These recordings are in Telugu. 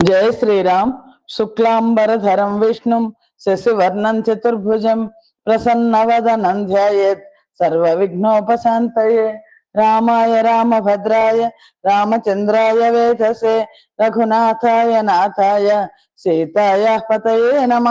జయ శ్రీరామ్. శుక్లాంబరధరం విష్ణుం శశివర్ణం చతుర్భుజం ప్రసన్నవదనం ధ్యాయేత్ సర్వ విఘ్నోపశాంతయే రామాయ రామభద్రాయ రామచంద్రాయ వేధసే రఘునాథాయ నాథాయ సీతాయ పతయే నమ.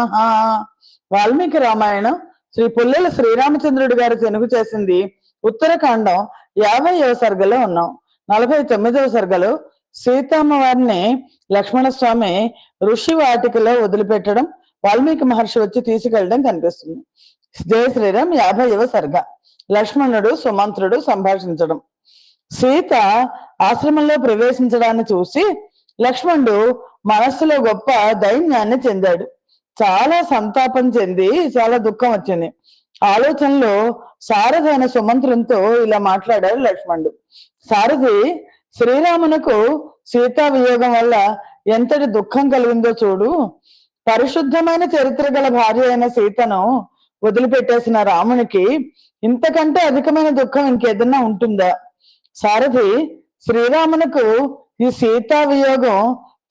వాల్మీకి రామాయణం శ్రీ పుల్లెల శ్రీరామచంద్రుడు గారు తెలుగు చేసింది ఉత్తరకాండం యాభైవ సర్గలో ఉన్నాం. నలభై తొమ్మిదవ సర్గలో సీతమ్మ వారిని లక్ష్మణ స్వామి ఋషి వాటికలో వదిలిపెట్టడం వాల్మీకి మహర్షి వచ్చి తీసుకెళ్ళడం కనిపిస్తుంది. జయ శ్రీరామ్ యాభైవ సర్గ. లక్ష్మణుడు సుమంత్రుడు సంభాషించడం. సీత ఆశ్రమంలో ప్రవేశించడాన్ని చూసి లక్ష్మణుడు మనస్సులో గొప్ప దైన్యాన్ని చెందాడు. చాలా సంతాపం చెంది చాలా దుఃఖం వచ్చింది. ఆలోచనలో సారథి అయిన సుమంత్రంతో ఇలా మాట్లాడాడు లక్ష్మణుడు. సారథి శ్రీరామునకు సీతా వియోగం వల్ల ఎంతటి దుఃఖం కలిగిందో చూడు. పరిశుద్ధమైన చరిత్ర గల భార్య అయిన సీతను వదిలిపెట్టేసిన రామునికి ఇంతకంటే అధికమైన దుఃఖం ఇంకేదన్నా ఉంటుందా? సారథి శ్రీరామునకు ఈ సీతా వియోగం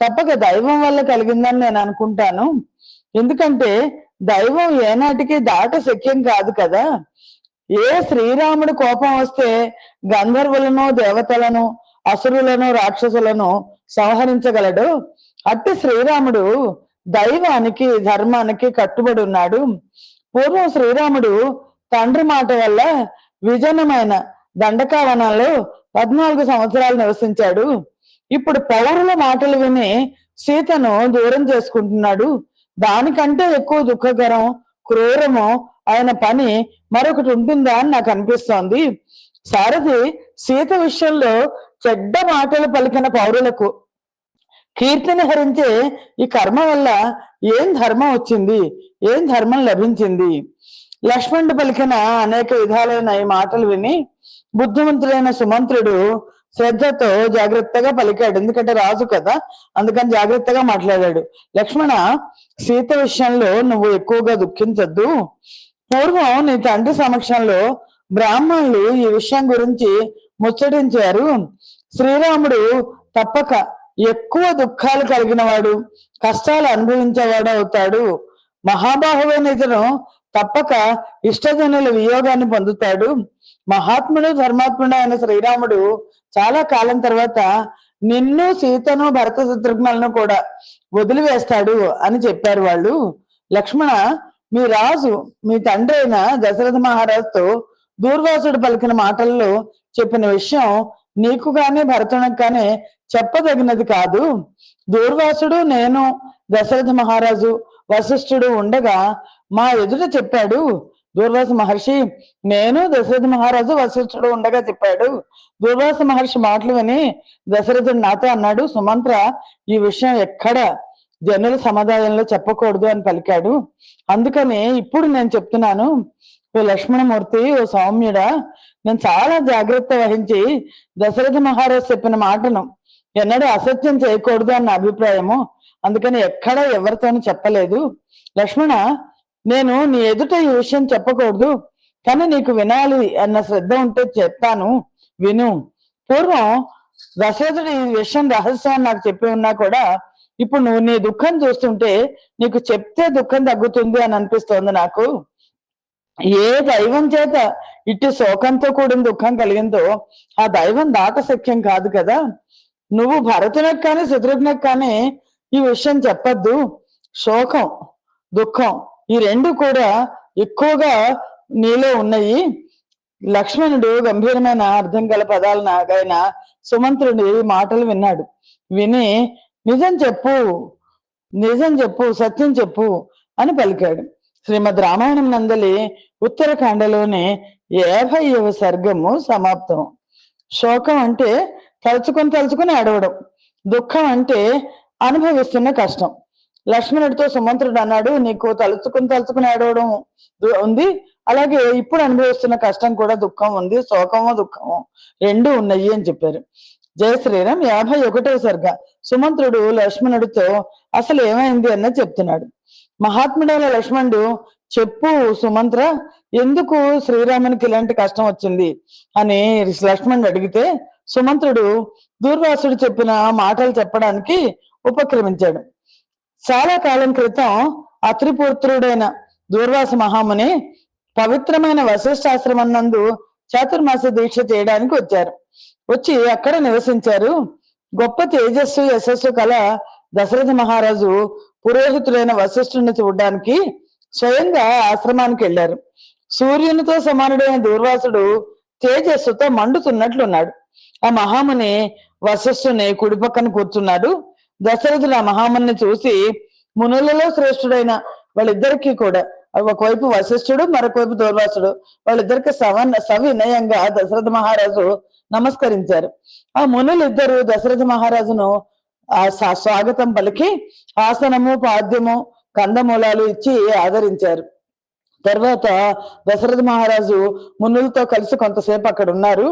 తప్పక దైవం వల్ల కలిగిందని నేను అనుకుంటాను. ఎందుకంటే దైవం ఏనాటికి దాట శక్యం కాదు కదా. ఏ శ్రీరాముడు కోపం వస్తే గంధర్వులను దేవతలను అసురులను రాక్షసులను సంహరించగలడు. అట్టి శ్రీరాముడు దైవానికి ధర్మానికి కట్టుబడి ఉన్నాడు. పూర్వం శ్రీరాముడు తండ్రి మాట వల్ల విజనమైన దండకావనంలో పద్నాలుగు సంవత్సరాలు నివసించాడు. ఇప్పుడు పౌరుల మాటలు విని సీతను దూరం చేసుకుంటున్నాడు. దానికంటే ఎక్కువ దుఃఖకరం క్రూరము ఆయన పని మరొకటి ఉంటుందా అని నాకు అనిపిస్తోంది. సారథి సీత విషయంలో చెడ్డ మాటలు పలికిన పౌరులకు కీర్తిని హరించే ఈ కర్మ వల్ల ఏం ధర్మం వచ్చింది? ఏం ధర్మం లభించింది? లక్ష్మణుడు పలికిన అనేక విధాలైన ఈ మాటలు విని బుద్ధిమంతుడైన సుమంత్రుడు శ్రద్ధతో జాగ్రత్తగా పలికాడు. ఎందుకంటే రాజు కదా అందుకని జాగ్రత్తగా మాట్లాడాడు. లక్ష్మణ సీత విషయంలో నువ్వు ఎక్కువగా దుఃఖించద్దు. పూర్వం నీ తండ్రి సమక్షంలో బ్రాహ్మణులు ఈ విషయం గురించి ముచ్చటించారు. శ్రీరాముడు తప్పక ఎక్కువ దుఃఖాలు కలిగిన వాడు కష్టాలు అనుభవించేవాడు అవుతాడు. మహాబాహువైన ఇతను తప్పక ఇష్టజనుల వియోగాన్ని పొందుతాడు. మహాత్ముడు ధర్మాత్ముడు అయిన శ్రీరాముడు చాలా కాలం తర్వాత నిన్ను సీతను భరత శత్రుఘ్నలను కూడా వదిలివేస్తాడు అని చెప్పారు వాళ్ళు. లక్ష్మణ మీ రాజు మీ తండ్రి అయిన దశరథ మహారాజుతో దూర్వాసుడు పలికిన మాటల్లో చెప్పిన విషయం నీకు గాని భరతునికి కానీ చెప్పదగినది కాదు. దూర్వాసుడు నేను దశరథ మహారాజు వశిష్ఠుడు ఉండగా మా ఎదుట చెప్పాడు. దూర్వాస మహర్షి నేను దశరథ మహారాజు వశిష్ఠుడు ఉండగా చెప్పాడు. దూర్వాస మహర్షి మాటలు విని దశరథుడు నాతో అన్నాడు సుమంత్ర ఈ విషయం ఎక్కడ? జనుల సముదాయంలో చెప్పకూడదు అని పలికాడు. అందుకని ఇప్పుడు నేను చెప్తున్నాను. ఓ లక్ష్మణమూర్తి ఓ సౌమ్యుడా నేను చాలా జాగ్రత్త వహించి దశరథ మహారాజు చెప్పిన మాటను ఎన్నడూ అసత్యం చేయకూడదు అన్న అభిప్రాయము. అందుకని ఎక్కడా ఎవరితోనూ చెప్పలేదు. లక్ష్మణ నేను నీ ఎదుట ఈ విషయం చెప్పకూడదు కానీ నీకు వినాలి అన్న శ్రద్ధ ఉంటే చెప్తాను. విను. పూర్వం దశరథుడు ఈ విషయం రహస్యం నాకు చెప్పి ఉన్నా కూడా ఇప్పుడు నువ్వు నీ దుఃఖం చూస్తుంటే నీకు చెప్తే దుఃఖం తగ్గుతుంది అని అనిపిస్తోంది నాకు. ఏ దైవం చేత ఇట్టి శోకంతో కూడిన దుఃఖం కలిగిందో ఆ దైవం దాట సఖ్యం కాదు కదా. నువ్వు భరతునకు కానీ శత్రుఘ్నకు కానీ ఈ విషయం చెప్పద్దు. శోకం దుఃఖం ఈ రెండు కూడా ఎక్కువగా నీలో ఉన్నాయి. లక్ష్మణుడు గంభీరమైన అర్థం గల పదాలు నాగైన సుమంత్రుడి మాటలు విన్నాడు. విని నిజం చెప్పు నిజం చెప్పు సత్యం చెప్పు అని పలికాడు. శ్రీమద్ రామాయణం నందలి ఉత్తరకాండలోని యాభైవ సర్గము సమాప్తం. శోకం అంటే తలుచుకొని తలుచుకొని అడవడం దుఃఖం అంటే అనుభవిస్తున్న కష్టం. లక్ష్మణుడితో సుమంత్రుడు అన్నాడు నీకు తలుచుకుని తలుచుకుని ఏడవడం ఉంది. అలాగే ఇప్పుడు అనుభవిస్తున్న కష్టం కూడా దుఃఖం ఉంది శోకము దుఃఖము రెండు ఉన్నాయి అని చెప్పారు. జయ శ్రీరామ్ యాభై ఒకటవ సరిగా. సుమంత్రుడు లక్ష్మణుడితో అసలు ఏమైంది? అన్న చెప్తున్నాడు. మహాత్ముడైన లక్ష్మణుడు చెప్పు సుమంత్ర ఎందుకు శ్రీరామునికి ఇలాంటి కష్టం వచ్చింది? అని లక్ష్మణుడు అడిగితే సుమంత్రుడు దూర్వాసుడు చెప్పిన మాటలు చెప్పడానికి ఉపక్రమించాడు. చాలా కాలం క్రితం అత్రిపుత్రుడైన దూర్వాస మహాముని పవిత్రమైన వశిష్ఠాశ్రమన్నందు చాతుర్మాస దీక్ష చేయడానికి వచ్చారు. వచ్చి అక్కడ నివసించారు. గొప్ప తేజస్సు యశస్సు కల దశరథ మహారాజు పురోహితుడైన వశిష్ఠుని చూడడానికి స్వయంగా ఆశ్రమానికి వెళ్ళారు. సూర్యునితో సమానుడైన దూర్వాసుడు తేజస్సుతో మండుతున్నట్లున్నాడు. ఆ మహాముని వశస్సుని కుడి పక్కన కూర్చున్నాడు. దశరథుడు ఆ మహాముని చూసి మునులలో శ్రేష్ఠుడైన వాళ్ళిద్దరికీ కూడా ఒకవైపు వశిష్ఠుడు మరొకవైపు దూర్వాసుడు వాళ్ళిద్దరికి సవ సవినయంగా దశరథ మహారాజు నమస్కరించారు. ఆ మునులు ఇద్దరు దశరథ మహారాజును ఆ స్వాగతం పలికి ఆసనము పాద్యము కందమూలాలు ఇచ్చి ఆదరించారు. తర్వాత దశరథ మహారాజు మునులతో కలిసి కొంతసేపు అక్కడ ఉన్నారు.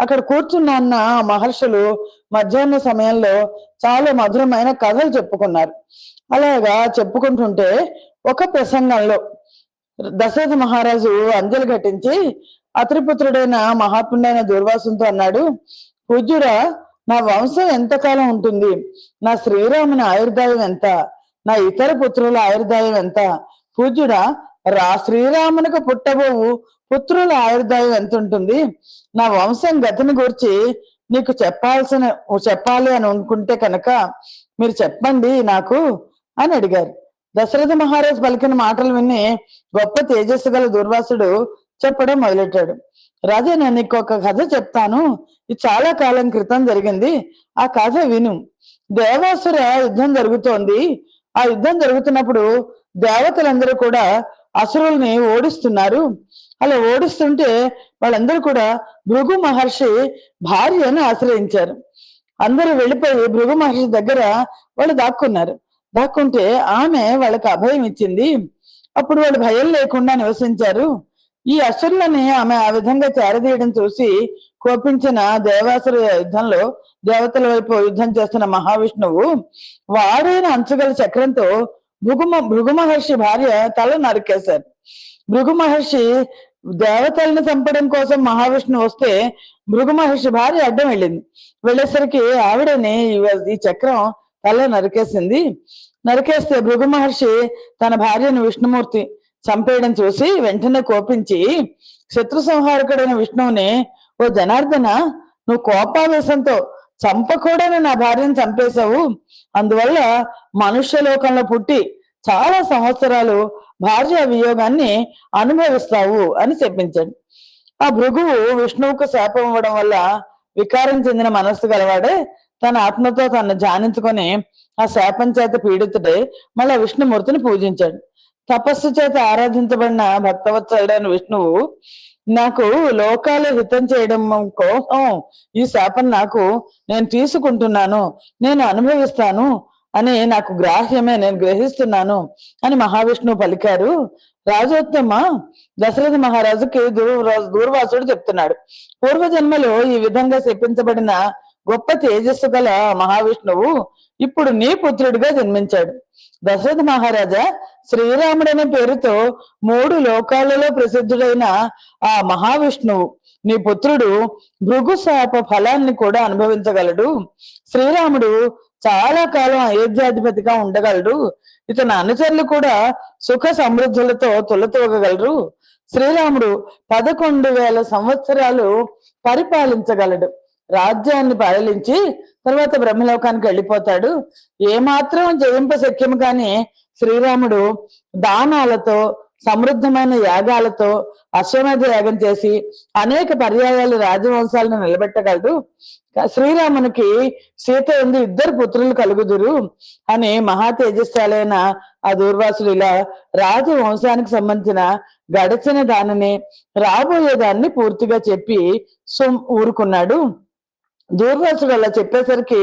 అక్కడ కూర్చున్నన్న మహర్షులు మధ్యాహ్న సమయంలో చాలా మధురమైన కథలు చెప్పుకున్నారు. అలాగా చెప్పుకుంటుంటే ఒక ప్రసంగంలో దశరథ మహారాజు అంజలి ఘటించి అత్రిపుత్రుడైన మహాత్ముడైన దుర్వాసంతో అన్నాడు. పూజ్యురా నా వంశం ఎంతకాలం ఉంటుంది? నా శ్రీరాముని ఆయుర్దాయం ఎంత? నా ఇతర పుత్రుల ఆయుర్దాయం ఎంత? పూజ్యుడా రా శ్రీరామునికి పుట్టబోవు పుత్రుల ఆయుర్దాయం ఎంత ఉంటుంది? నా వంశం గతిని గురించి నీకు చెప్పాల్సిన చెప్పాలి అని అనుకుంటే కనుక మీరు చెప్పండి నాకు అని అడిగారు. దశరథ మహారాజు పలికిన మాటలు విని గొప్ప తేజస్సు గల దుర్వాసుడు చెప్పడం మొదలెట్టాడు. రాజా నేను నీకు ఒక కథ చెప్తాను. ఇది చాలా కాలం క్రితం జరిగింది. ఆ కథ విను. దేవాసుర యుద్ధం జరుగుతోంది. ఆ యుద్ధం జరుగుతున్నప్పుడు దేవతలందరూ కూడా అసురుల్ని ఓడిస్తున్నారు. అలా ఓడిస్తుంటే వాళ్ళందరూ కూడా భృగు మహర్షి భార్యను ఆశ్రయించారు. అందరూ వెళ్ళిపోయి భృగు మహర్షి దగ్గర వాళ్ళు దాక్కున్నారు. దాక్కుంటే ఆమె వాళ్ళకి అభయం ఇచ్చింది. అప్పుడు వాళ్ళు భయం లేకుండా నివసించారు. ఈ అసురులని ఆమె ఆ విధంగా చేరదీయడం చూసి కోపించిన దేవాసుర యుద్ధంలో దేవతల వైపు యుద్ధం చేస్తున్న మహావిష్ణువు వాడైన అంచుగల చక్రంతో భృగుమ భృగు మహర్షి భార్య తల నరికేశారు. భృగు మహర్షి దేవతల్ని చంపడం కోసం మహావిష్ణువు వస్తే భృగు మహర్షి భార్య అడ్డం వెళ్ళింది. వెళ్ళేసరికి ఆవిడని ఈ- ఈ చక్రం తల నరికేసింది. నరికేస్తే భృగు మహర్షి తన భార్యను విష్ణుమూర్తి చంపేయడం చూసి వెంటనే కోపించి శత్రు సంహారకుడైన విష్ణువుని ఓ జనార్దన నువ్వు కోపావేశంతో చంపకూడని నా భార్యను చంపేశావు. అందువల్ల మనుష్య లోకంలో పుట్టి చాలా సంవత్సరాలు భార్య వియోగాన్ని అనుభవిస్తావు అని చెప్పించాడు. ఆ భృగువు విష్ణువుకు శాపం ఇవ్వడం వల్ల వికారం చెందిన మనస్సు గలవాడే తన ఆత్మతో తను ధ్యానించుకొని ఆ శాపం చేత పీడితుడే మళ్ళీ విష్ణుమూర్తిని పూజించాడు. తపస్సు చేత ఆరాధించబడిన భక్తవత్సలుడైన విష్ణువు నాకు లోకాలు హితం చేయడం కోసం ఈ శాపం నాకు నేను తీసుకుంటున్నాను నేను అనుభవిస్తాను అని నాకు గ్రాహ్యమే నేను గ్రహిస్తున్నాను అని మహావిష్ణువు పలికారు. రాజోత్తమ దశరథ మహారాజుకి దూర్వ దూర్వాసుడు చెప్తున్నాడు. పూర్వజన్మలో ఈ విధంగా శపించబడిన గొప్ప తేజస్సు గల మహావిష్ణువు ఇప్పుడు నీ పుత్రుడిగా జన్మించాడు. దశరథ మహారాజా శ్రీరాముడనే పేరుతో మూడు లోకాలలో ప్రసిద్ధుడైన ఆ మహావిష్ణువు. నీ పుత్రుడు భృగుశాప ఫలాన్ని కూడా అనుభవించగలడు. శ్రీరాముడు చాలా కాలం అయోధ్యాధిపతిగా ఉండగలడు. ఇతని అనుచరులు కూడా సుఖ సమృద్ధులతో తొలతూగగలరు. శ్రీరాముడు పదకొండు వేల సంవత్సరాలు పరిపాలించగలడు. రాజ్యాన్ని పాలించి తర్వాత బ్రహ్మలోకానికి వెళ్ళిపోతాడు. ఏమాత్రం జయింప శక్యము కానీ శ్రీరాముడు దానాలతో సమృద్ధమైన యాగాలతో అశ్వమేధ యాగం చేసి అనేక పర్యాయాలు రాజవంశాలను నిలబెట్టగలడు. శ్రీరామునికి సీత ఉంది ఇద్దరు పుత్రులు కలుగుదురు అని మహా తేజస్శాలైన ఆ దూర్వాసులు ఇలా రాజవంశానికి సంబంధించిన గడిచిన దానిని రాబోయే దాన్ని పూర్తిగా చెప్పి సుమ్ ఊరుకున్నాడు. దూర్వాసుడు అలా చెప్పేసరికి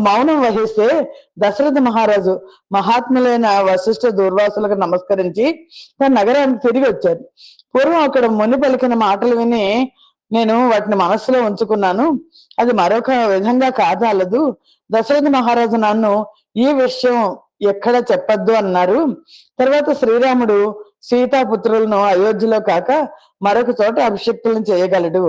మౌనం వహిస్తే దశరథ మహారాజు మహాత్ములైన వశిష్ఠ దూర్వాసులకు నమస్కరించి తన నగరానికి తిరిగి వచ్చారు. పూర్వం అక్కడ ముని పలికిన మాటలు విని నేను వాటిని మనస్సులో ఉంచుకున్నాను. అది మరొక విధంగా కాదాలదు దశరథ మహారాజు నన్ను ఈ విషయం ఎక్కడ చెప్పద్దు అన్నారు. తర్వాత శ్రీరాముడు సీతాపుత్రులను అయోధ్యలో కాక మరొక చోట అభిషక్తులను చేయగలడు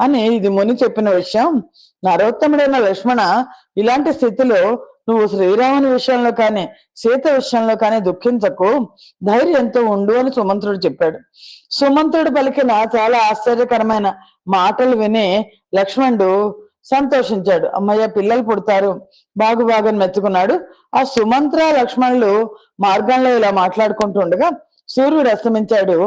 అని ఇది ముని చెప్పిన విషయం. నరోత్తముడైన లక్ష్మణ ఇలాంటి స్థితిలో నువ్వు శ్రీరాముని విషయంలో కానీ సీత విషయంలో కానీ దుఃఖించకు. ధైర్యంతో ఉండు అని సుమంత్రుడు చెప్పాడు. సుమంత్రుడు పలికిన చాలా ఆశ్చర్యకరమైన మాటలు విని లక్ష్మణుడు సంతోషించాడు. అమ్మయ్య పిల్లలు పుడతారు. బాగు బాగా మెచ్చుకున్నాడు. ఆ సుమంత్ర లక్ష్మణులు మార్గంలో ఇలా మాట్లాడుకుంటూ ఉండగా సూర్యుడు అస్తమించాడు.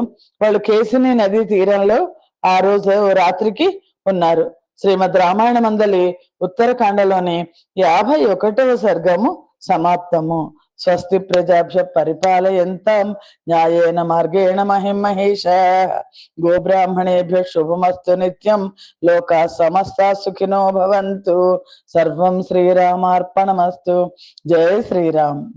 వాళ్ళు కేసుని నది తీరంలో ఆ రోజు రాత్రికి ఉన్నారు. శ్రీమద్ రామాయణ మందలి ఉత్తరకాండలోని యాభై ఒకటవ సర్గము సమాప్తము. స్వస్తి ప్రజాభ్య పరిపాలయంతం న్యాయేన మార్గేణ మహిం మహేష గోబ్రాహ్మణేభ్య శుభమస్తు నిత్యం లోకా సమస్త సుఖినో భవంతు. సర్వం శ్రీరామార్పణమస్తు. జయ శ్రీరామ్.